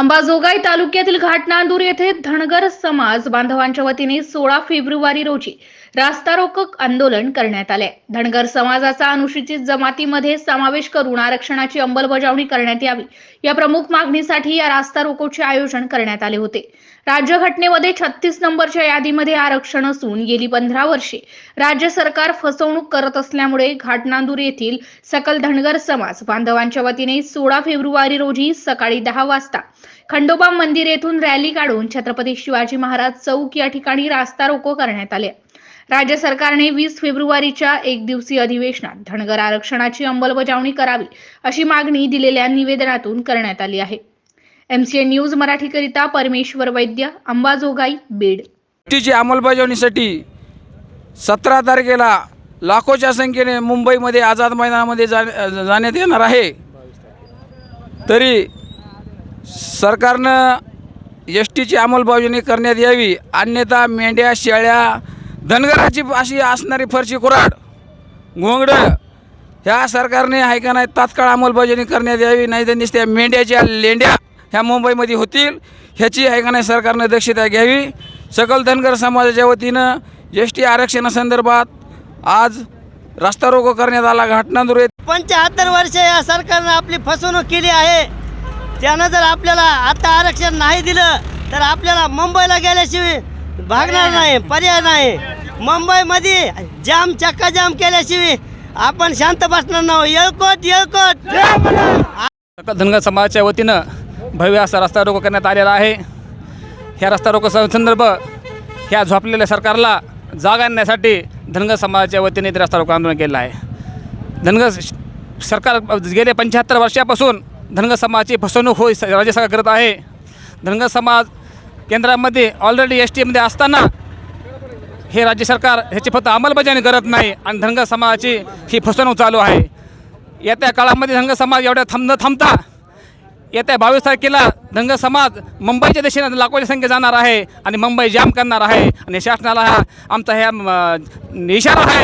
अंबाजोगाई तालुक्यातील घाटनांदूर येथे धनगर समाज बांधवांच्या वतीने सोळा फेब्रुवारी रोजी रास्ता रोको आंदोलन करण्यात आले. धनगर समाजाचा अनुसूचित जमातीमध्ये समावेश करून आरक्षणाची अंमलबजावणी करण्यात यावी या प्रमुख मागणीसाठी या रास्ता रोकोचे आयोजन करण्यात आले होते. राज्यघटनेमध्ये छत्तीस नंबरच्या यादीमध्ये आरक्षण असून गेली पंधरा वर्षे राज्य सरकार फसवणूक करत असल्यामुळे घाटनांदूर येथील सकल धनगर समाज बांधवांच्या वतीने सोळा फेब्रुवारी रोजी सकाळी दहा वाजता खंडोबा मंदिर येथून रॅली काढून छत्रपती शिवाजी महाराज चौक या ठिकाणी रास्ता रोको करण्यात आले. राज्य सरकारने वीस फेब्रुवारीच्या एक दिवसीय अधिवेशनात धनगर आरक्षणाची अंमलबजावणी करावी अशी मागणी दिलेल्या निवेदनातून करण्यात आली आहे. एमसीए न्यूज मराठीकरिता परमेश्वर वैद्य अंबाजोगाई बीड. टीची अंमलबजावणीसाठी सतरा तारखेला लाखोच्या संख्येने मुंबईमध्ये आझाद मैदानामध्ये जा जाण्यात येणार आहे. तरी सरकारनं एस टीची अंमलबजावणी करण्यात यावी अन्यथा मेंढ्या शेळ्या धनगराची अशी असणारी फरशी कुराड घोंगडं ह्या सरकारने आहे का नाही तात्काळ अंमलबजावणी करण्यात यावी नाही तर नुसत्या मेंढ्याच्या लेंड्या ह्या मुंबईमध्ये होतील ह्याची आहे का नाही सरकारनं दक्षता घ्यावी. सकल धनगर समाजाच्या वतीनं एस टी आरक्षणासंदर्भात आज रस्ता रोको करण्यात आला घटनादूर येथे पंच्याहत्तर वर्ष या सरकारनं आपली फसवणूक केली आहे. त्यानं जर आपल्याला आता आरक्षण नाही दिलं तर आपल्याला मुंबईला गेल्याशिवाय भागणार नाही. पर्याय नाही. मुंबईमध्ये जाम चक्का जाम केल्याशिवाय आपण शांत बसणार नाही. येळकोट येळकोट. धनगर समाजाच्या वतीनं भव्य असा रस्ता रोको करण्यात आलेला आहे. ह्या रस्ता रोको संदर्भ ह्या झोपलेल्या सरकारला जाग आणण्यासाठी धनगर समाजाच्या वतीने ते रस्ता रोको आंदोलन केलेलं आहे. धनगर श- सरकार गेले पंच्याहत्तर वर्षापासून धनगर समाजाची फसवणूक होई राज्य सरकार करत आहे. धनगर समाज केंद्रामध्ये ऑलरेडी एस टीमध्ये असताना हे राज्य सरकार ह्याची फक्त अंमलबजावणी करत नाही आणि धनगर समाजाची ही फसवणूक चालू आहे. येत्या काळामध्ये धनगर समाज एवढ्या थांब न थांबता येत्या बावीस तारखेला धनगर समाज मुंबईच्या दिशेने लाखोच्या संख्ये जाणार आहे आणि मुंबई जाम करणार आहे. आणि शासनाला हा आमचा ह्या इशारा आहे.